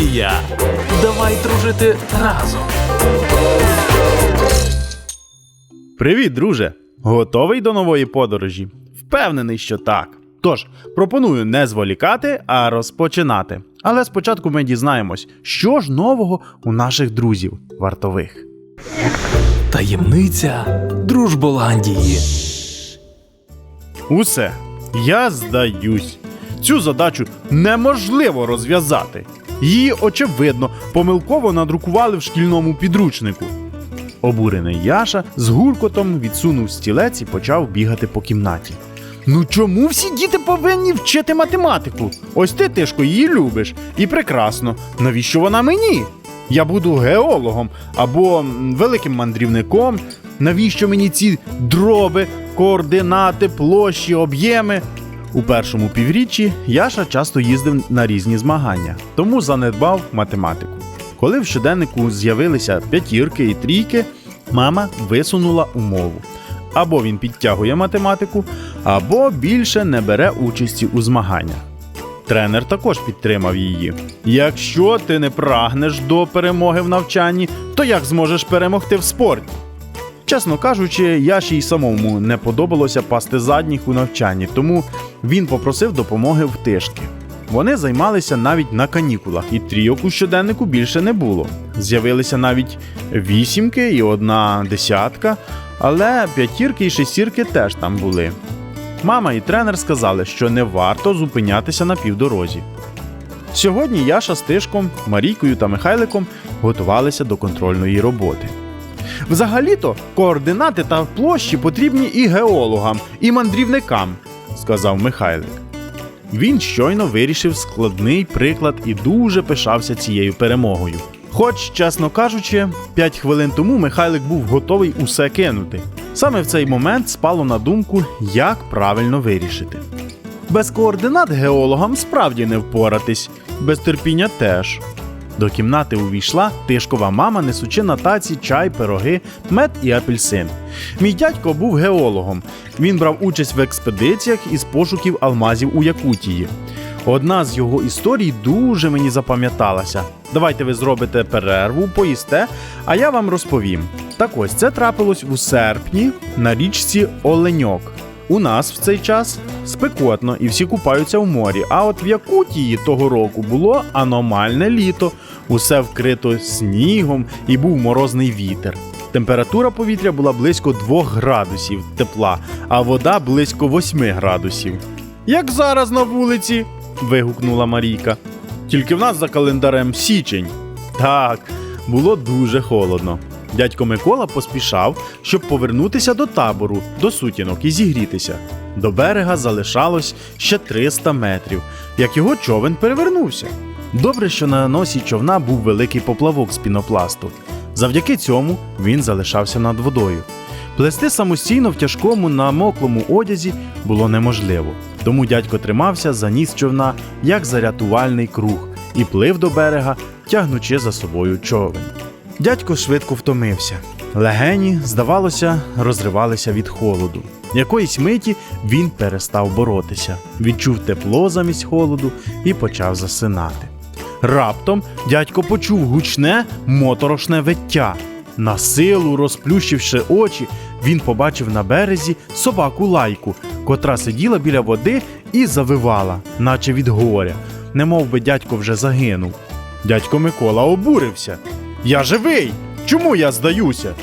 Голландія. Давай дружити разом. Привіт, друже! Готовий до нової подорожі? Впевнений, що так. Тож, пропоную не зволікати, а розпочинати. Але спочатку ми дізнаємось, що ж нового у наших друзів вартових. Таємниця Дружболандії. Усе, я здаюсь. Цю задачу неможливо розв'язати. Її, очевидно, помилково надрукували в шкільному підручнику. Обурений Яша з гуркотом відсунув стілець і почав бігати по кімнаті. Ну чому всі діти повинні вчити математику? Ось ти, Тишко, її любиш. І прекрасно. Навіщо вона мені? Я буду геологом або великим мандрівником. Навіщо мені ці дроби, координати, площі, об'єми? У першому півріччі Яша часто їздив на різні змагання, тому занедбав математику. Коли в щоденнику з'явилися п'ятірки і трійки, мама висунула умову. Або він підтягує математику, або більше не бере участі у змаганнях. Тренер також підтримав її. Якщо ти не прагнеш до перемоги в навчанні, то як зможеш перемогти в спорті? Чесно кажучи, Яші й самому не подобалося пасти задніх у навчанні, тому він попросив допомоги в тишки. Вони займалися навіть на канікулах, і трійок у щоденнику більше не було. З'явилися навіть вісімки і одна десятка, але п'ятірки і шестірки теж там були. Мама і тренер сказали, що не варто зупинятися на півдорозі. Сьогодні Яша з Тишком, Марійкою та Михайликом готувалися до контрольної роботи. Взагалі-то координати та площі потрібні і геологам, і мандрівникам, сказав Михайлик. Він щойно вирішив складний приклад і дуже пишався цією перемогою. Хоч, чесно кажучи, 5 хвилин тому Михайлик був готовий усе кинути. Саме в цей момент спало на думку, як правильно вирішити. Без координат геологам справді не впоратись, без терпіння теж. До кімнати увійшла тишкова мама, несучи на таці чай, пироги, мед і апельсин. Мій дядько був геологом. Він брав участь в експедиціях із пошуків алмазів у Якутії. Одна з його історій дуже мені запам'яталася. Давайте ви зробите перерву, поїсте, а я вам розповім. Так ось це трапилось у серпні на річці Оленьок. У нас в цей час спекотно і всі купаються в морі. А от в Якутії того року було аномальне літо, усе вкрито снігом і був морозний вітер. Температура повітря була близько 2 градусів тепла, а вода близько 8 градусів. Як зараз на вулиці? вигукнула Марійка. Тільки в нас за календарем січень. Так, було дуже холодно. Дядько Микола поспішав, щоб повернутися до табору, до сутінок і зігрітися. До берега залишалось ще 300 метрів, як його човен перевернувся. Добре, що на носі човна був великий поплавок з пінопласту. Завдяки цьому він залишався над водою. Плести самостійно в тяжкому намоклому одязі було неможливо, тому дядько тримався за ніс човна, як за рятувальний круг, і плив до берега, тягнучи за собою човен. Дядько швидко втомився. Легені, здавалося, розривалися від холоду. Якоїсь миті він перестав боротися, відчув тепло замість холоду і почав засинати. Раптом дядько почув гучне моторошне виття. На силу, розплющивши очі, він побачив на березі собаку лайку, котра сиділа біля води і завивала, наче від горя, немов би дядько вже загинув. Дядько Микола обурився. Я живий! Чому я здаюся?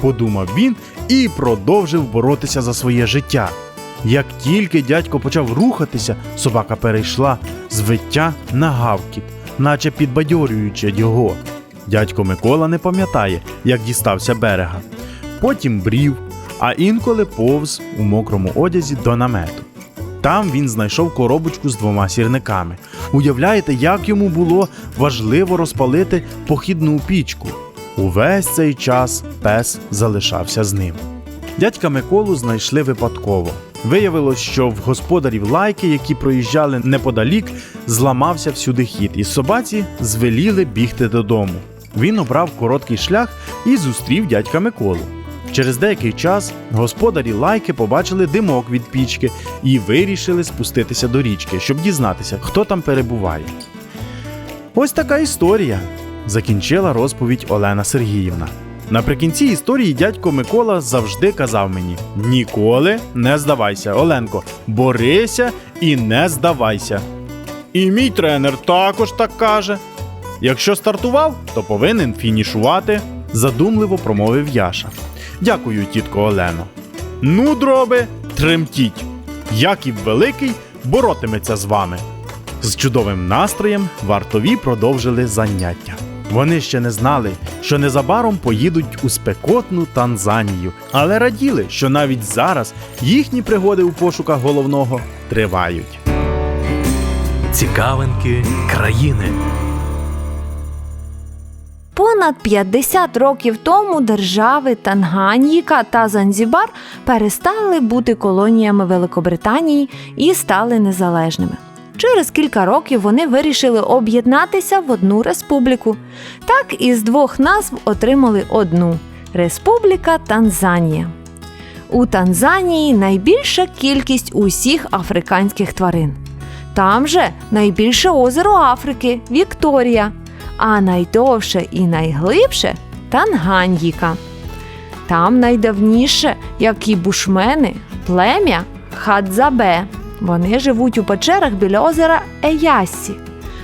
подумав він і продовжив боротися за своє життя. Як тільки дядько почав рухатися, собака перейшла з виття на гавкіт, наче підбадьорюючи його. Дядько Микола не пам'ятає, як дістався берега. Потім брів, а інколи повз у мокрому одязі до намету. Там він знайшов коробочку з двома сірниками. Уявляєте, як йому було важливо розпалити похідну пічку. Увесь цей час пес залишався з ним. Дядька Миколу знайшли випадково. Виявилось, що в господарів лайки, які проїжджали неподалік, зламався всюди хід, і собаці звеліли бігти додому. Він обрав короткий шлях і зустрів дядька Миколу. Через деякий час господарі лайки побачили димок від пічки і вирішили спуститися до річки, щоб дізнатися, хто там перебуває. Ось така історія. Закінчила розповідь Олена Сергіївна. Наприкінці історії дядько Микола завжди казав мені: ніколи не здавайся, Оленко, борися і не здавайся. І мій тренер також так каже. Якщо стартував, то повинен фінішувати, задумливо промовив Яша. Дякую, тітко Олено. Ну, дроби, тремтіть. Яків Великий боротиметься з вами. З чудовим настроєм вартові продовжили заняття. Вони ще не знали, що незабаром поїдуть у спекотну Танзанію, але раділи, що навіть зараз їхні пригоди у пошуках головного тривають. Цікавинки країни. Понад 50 років тому держави Танганьїка та Занзібар перестали бути колоніями Великобританії і стали незалежними. Через кілька років вони вирішили об'єднатися в одну республіку. Так із двох назв отримали одну Республіка Танзанія. У Танзанії найбільша кількість усіх африканських тварин. Там же найбільше озеро Африки Вікторія, а найдовше і найглибше Танганьїка. Там найдавніше, як і бушмени, плем'я Хадзабе. Вони живуть у печерах біля озера Еяссі.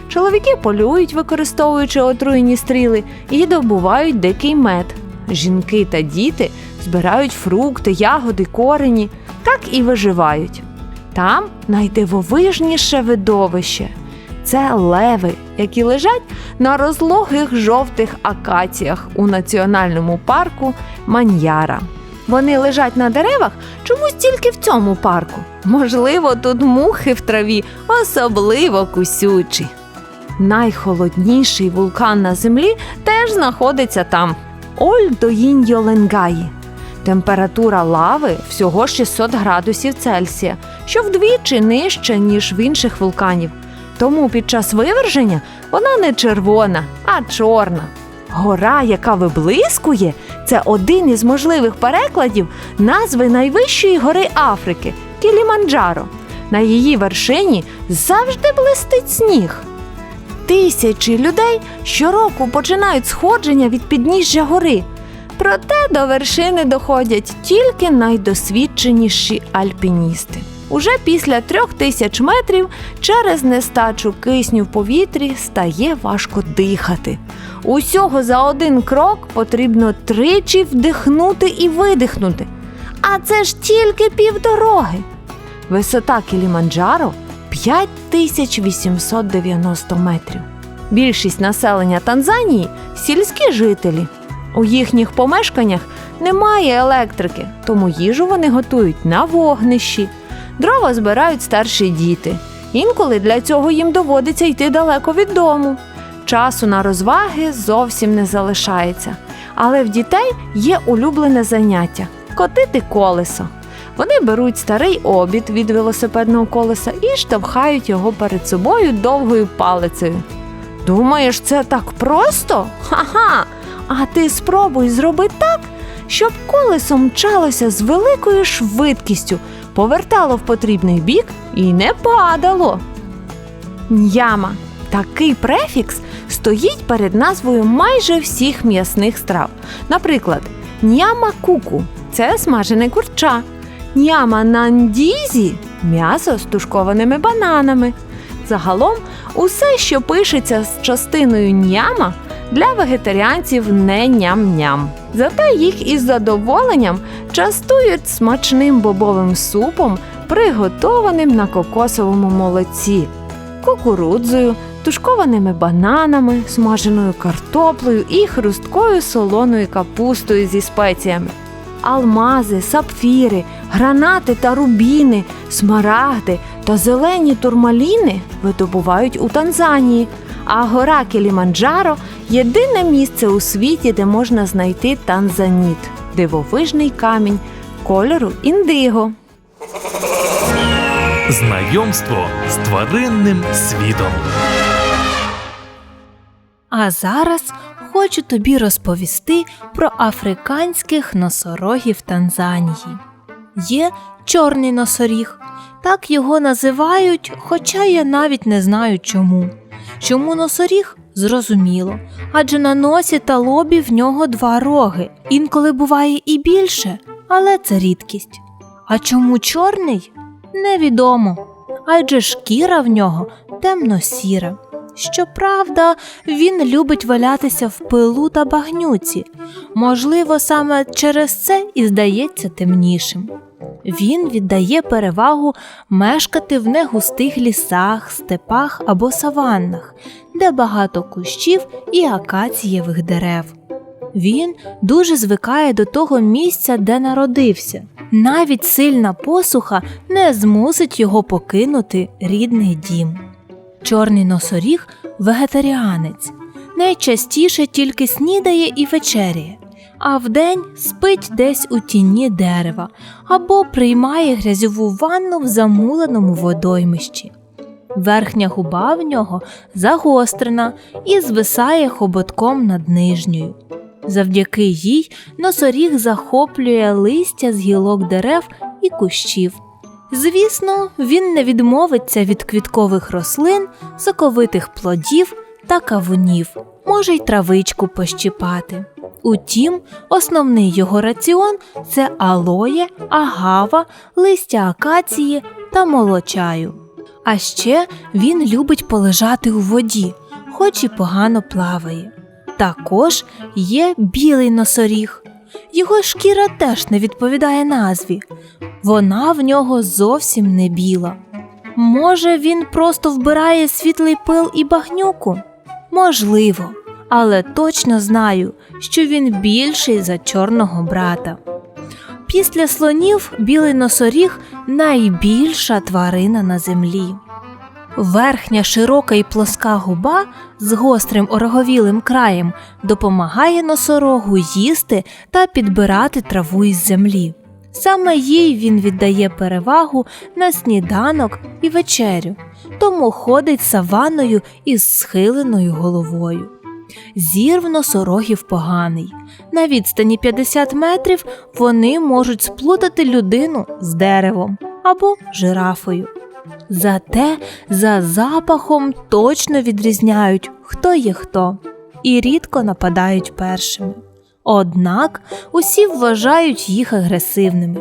Чоловіки полюють, використовуючи отруєні стріли, і добувають дикий мед. Жінки та діти збирають фрукти, ягоди, корені, так і виживають. Там найдивовижніше видовище це леви, які лежать на розлогих жовтих акаціях у національному парку Маньяра. Вони лежать на деревах чомусь тільки в цьому парку. Можливо, тут мухи в траві особливо кусючі. Найхолодніший вулкан на землі теж знаходиться там Ольдоїнь-Йоленгаї. Температура лави всього 600 градусів Цельсія, що вдвічі нижче, ніж в інших вулканів. Тому під час виверження вона не червона, а чорна. Гора, яка виблискує, це один із можливих перекладів назви найвищої гори Африки Кіліманджаро. На її вершині завжди блистить сніг. Тисячі людей щороку починають сходження від підніжжя гори. Проте до вершини доходять тільки найдосвідченіші альпіністи. Уже після трьох тисяч метрів через нестачу кисню в повітрі стає важко дихати. Усього за один крок потрібно тричі вдихнути і видихнути. А це ж тільки півдороги. Висота Кіліманджаро 5890 метрів. Більшість населення Танзанії сільські жителі. У їхніх помешканнях немає електрики, тому їжу вони готують на вогнищі. Дрова збирають старші діти. Інколи для цього їм доводиться йти далеко від дому. Часу на розваги зовсім не залишається. Але в дітей є улюблене заняття котити колесо. Вони беруть старий обід від велосипедного колеса і штовхають його перед собою довгою палицею. Думаєш, це так просто? Ха-ха! А ти спробуй зроби так, щоб колесо мчалося з великою швидкістю, повертало в потрібний бік і не падало. Ньяма. Такий префікс стоїть перед назвою майже всіх м'ясних страв. Наприклад, ньяма куку це смажене курча, ньяма нандізі м'ясо з тушкованими бананами. Загалом, усе, що пишеться з частиною ньяма, для вегетаріанців не ням-ням. Зате їх із задоволенням частують смачним бобовим супом, приготованим на кокосовому молоці, кукурудзою, тушкованими бананами, смаженою картоплею і хрусткою солоною капустою зі спеціями. Алмази, сапфіри, гранати та рубіни, смарагди та зелені турмаліни видобувають у Танзанії, а гора Кіліманджаро єдине місце у світі, де можна знайти танзаніт дивовижний камінь кольору індиго. Знайомство з тваринним світом. А зараз хочу тобі розповісти про африканських носорогів Танзанії. Є чорний носоріг, так його називають, хоча я навіть не знаю чому. Чому носоріг Зрозуміло, адже на носі та лобі в нього два роги. Інколи буває і більше, але це рідкість. А чому чорний? Невідомо. Адже шкіра в нього темно-сіра. Щоправда, він любить валятися в пилу та багнюці. Можливо, саме через це і здається темнішим. Він віддає перевагу мешкати в негустих лісах, степах або саваннах, де багато кущів і акацієвих дерев. Він дуже звикає до того місця, де народився. Навіть сильна посуха не змусить його покинути рідний дім. Чорний носоріг вегетаріанець. Найчастіше тільки снідає і вечеряє, а вдень спить десь у тіні дерева або приймає грязьову ванну в замуленому водоймищі. Верхня губа в нього загострена і звисає хоботком над нижньою. Завдяки їй носоріг захоплює листя з гілок дерев і кущів. Звісно, він не відмовиться від квіткових рослин, соковитих плодів та кавунів, може й травичку пощипати. Утім, основний його раціон це алоє, агава, листя акації та молочаю. А ще він любить полежати у воді, хоч і погано плаває. Також є білий носоріг. Його шкіра теж не відповідає назві. Вона в нього зовсім не біла. Може, він просто вбирає світлий пил і багнюку? Можливо, але точно знаю, що він більший за чорного брата. Після слонів білий носоріг найбільша тварина на землі. Верхня широка і плоска губа з гострим ороговілим краєм допомагає носорогу їсти та підбирати траву із землі. Саме їй він віддає перевагу на сніданок і вечерю, тому ходить саванною із схиленою головою. Зір в носорогів поганий. На відстані 50 метрів вони можуть сплутати людину з деревом або жирафою. Зате за запахом точно відрізняють, хто є хто, і рідко нападають першими. Однак усі вважають їх агресивними.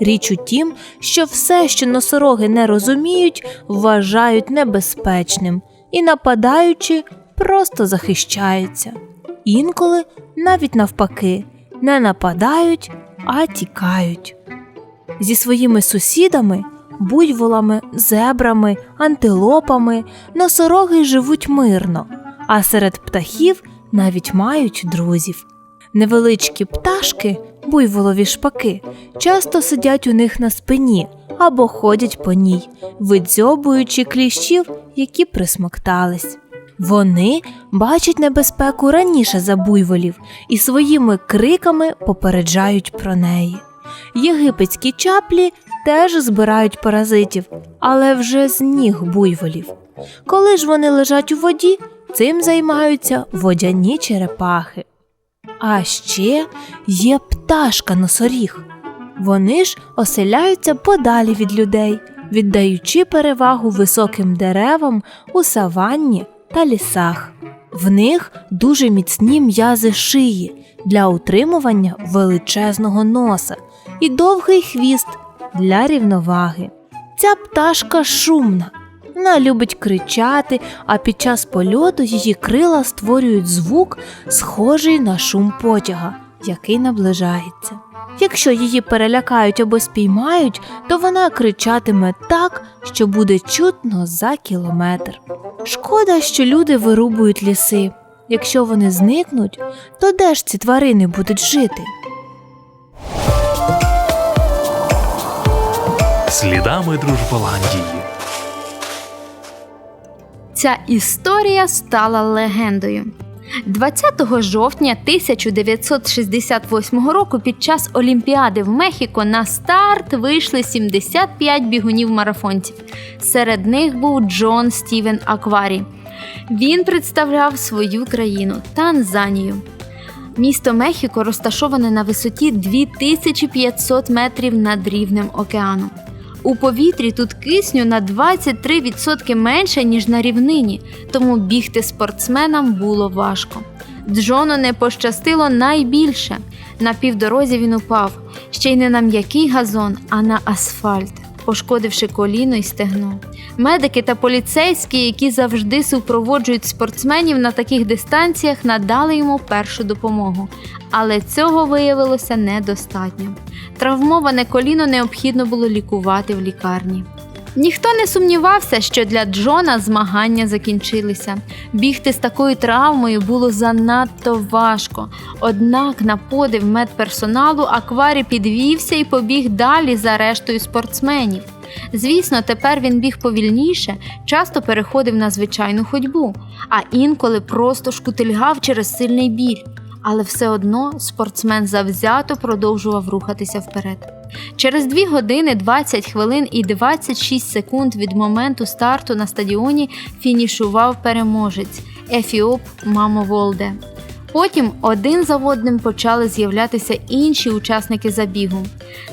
Річ у тім, що все, що носороги не розуміють, вважають небезпечним і, нападаючи, просто захищаються. Інколи навіть навпаки не нападають, а тікають. Зі своїми сусідами, буйволами, зебрами, антилопами носороги живуть мирно, а серед птахів навіть мають друзів. Невеличкі пташки, буйволові шпаки, часто сидять у них на спині або ходять по ній, видзьобуючи кліщів, які присмоктались. Вони бачать небезпеку раніше за буйволів і своїми криками попереджають про неї. Єгипетські чаплі теж збирають паразитів, але вже з ніг буйволів. Коли ж вони лежать у воді, цим займаються водяні черепахи. А ще є пташка носоріг. Вони ж оселяються подалі від людей, віддаючи перевагу високим деревам у саванні та лісах. В них дуже міцні м'язи шиї для утримування величезного носа і довгий хвіст для рівноваги. Ця пташка шумна. Вона любить кричати, а під час польоту її крила створюють звук, схожий на шум потяга, який наближається. Якщо її перелякають або спіймають, то вона кричатиме так, що буде чутно за кілометр. Шкода, що люди вирубують ліси. Якщо вони зникнуть, то де ж ці тварини будуть жити? Слідами Дружболандії. Ця історія стала легендою. 20 жовтня 1968 року під час Олімпіади в Мехіко на старт вийшли 75 бігунів-марафонців. Серед них був Джон Стівен Акварі. Він представляв свою країну Танзанію. Місто Мехіко розташоване на висоті 2500 метрів над рівнем океану. У повітрі тут кисню на 23% менше, ніж на рівнині, тому бігти спортсменам було важко. Джону не пощастило найбільше. На півдорозі він упав, ще й не на м'який газон, а на асфальт, пошкодивши коліно й стегно. Медики та поліцейські, які завжди супроводжують спортсменів на таких дистанціях, надали йому першу допомогу, але цього виявилося недостатньо. Травмоване коліно необхідно було лікувати в лікарні. Ніхто не сумнівався, що для Джона змагання закінчилися. Бігти з такою травмою було занадто важко. Однак, на подив медперсоналу, акварі підвівся і побіг далі за рештою спортсменів. Звісно, тепер він біг повільніше, часто переходив на звичайну ходьбу, а інколи просто шкутильгав через сильний біль. Але все одно спортсмен завзято продовжував рухатися вперед. Через 2 години 20 хвилин і 26 секунд від моменту старту на стадіоні фінішував переможець Ефіоп Мамо Волде. Потім один за одним почали з'являтися інші учасники забігу.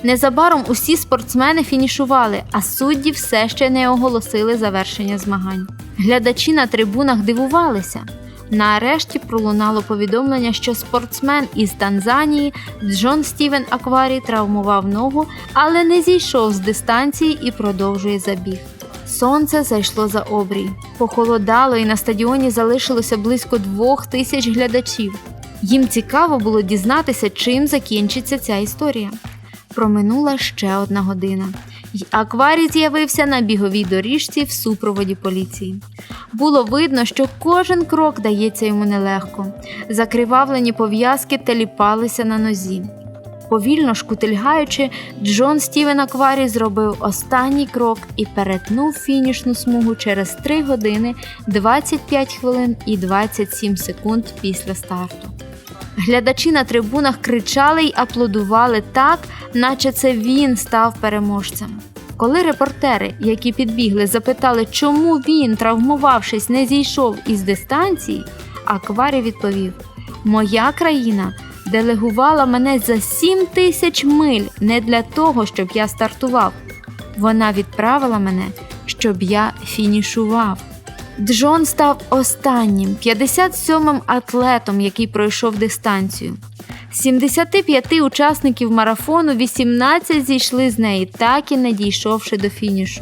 Незабаром усі спортсмени фінішували, а судді все ще не оголосили завершення змагань. Глядачі на трибунах дивувалися. Нарешті пролунало повідомлення, що спортсмен із Танзанії Джон Стівен Акварі травмував ногу, але не зійшов з дистанції і продовжує забіг. Сонце зайшло за обрій. Похолодало, і на стадіоні залишилося близько двох тисяч глядачів. Їм цікаво було дізнатися, чим закінчиться ця історія. Проминула ще одна година. Акварій з'явився на біговій доріжці в супроводі поліції. Було видно, що кожен крок дається йому нелегко. Закривавлені пов'язки теліпалися на нозі. Повільно шкутильгаючи, Джон Стівен Акварі зробив останній крок і перетнув фінішну смугу через 3 години 25 хвилин і 27 секунд після старту. Глядачі на трибунах кричали й аплодували так, наче це він став переможцем. Коли репортери, які підбігли, запитали, чому він, травмувавшись, не зійшов із дистанції, Акварі відповів: Моя країна делегувала мене за 7 тисяч миль не для того, щоб я стартував. Вона відправила мене, щоб я фінішував. Джон став останнім 57-м атлетом, який пройшов дистанцію. З 75 учасників марафону 18 зійшли з неї, так і не дійшовши до фінішу.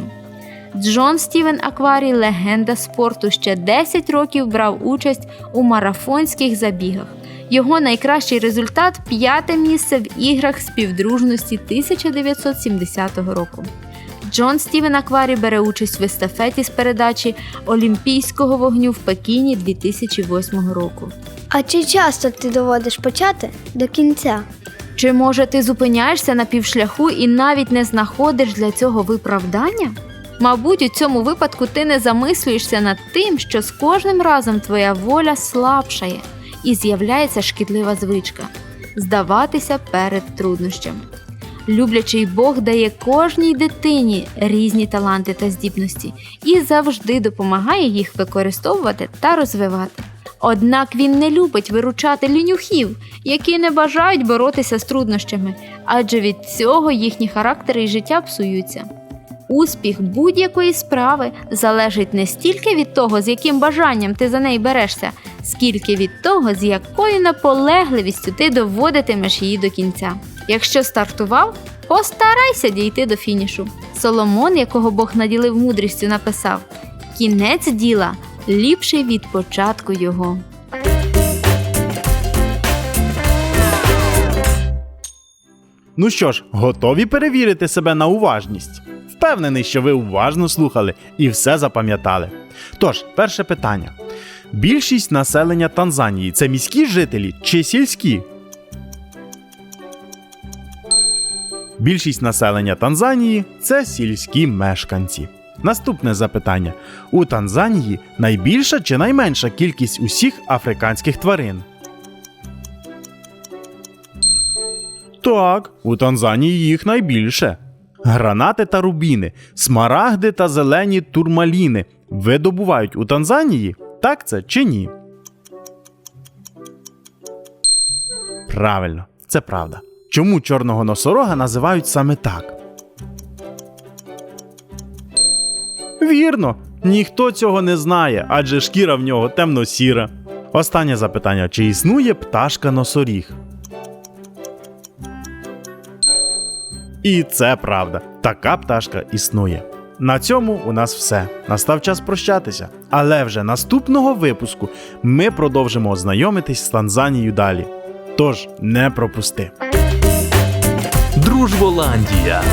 Джон Стівен Акварі, легенда спорту, ще 10 років брав участь у марафонських забігах. Його найкращий результат п'яте місце в іграх співдружності 1970 року. Джон Стівен Акварі бере участь в естафеті з передачі Олімпійського вогню в Пекіні 2008 року. А чи часто ти доводиш почати до кінця? Чи може ти зупиняєшся на півшляху і навіть не знаходиш для цього виправдання? Мабуть, у цьому випадку ти не замислюєшся над тим, що з кожним разом твоя воля слабшає і з'являється шкідлива звичка здаватися перед труднощем. Люблячий Бог дає кожній дитині різні таланти та здібності і завжди допомагає їх використовувати та розвивати. Однак він не любить виручати лінюхів, які не бажають боротися з труднощами, адже від цього їхні характери і життя псуються. Успіх будь-якої справи залежить не стільки від того, з яким бажанням ти за неї берешся, скільки від того, з якою наполегливістю ти доводитимеш її до кінця. Якщо стартував, постарайся дійти до фінішу. Соломон, якого Бог наділив мудрістю, написав: кінець діла ліпший від початку його. Ну що ж, готові перевірити себе на уважність? Впевнений, що ви уважно слухали і все запам'ятали. Тож, перше питання: більшість населення Танзанії це міські жителі чи сільські? Більшість населення Танзанії це сільські мешканці. Наступне запитання: у Танзанії найбільша чи найменша кількість усіх африканських тварин? Так, у Танзанії їх найбільше. Гранати та рубіни, смарагди та зелені турмаліни видобувають у Танзанії? Так це чи ні? Правильно, це правда. Чому чорного носорога називають саме так? Вірно, ніхто цього не знає, адже шкіра в нього темно-сіра. Останнє запитання: чи існує пташка носоріг? І це правда. Така пташка існує. На цьому у нас все. Настав час прощатися. Але вже наступного випуску ми продовжимо знайомитись з Танзанією далі. Тож не пропусти. Дружболандія.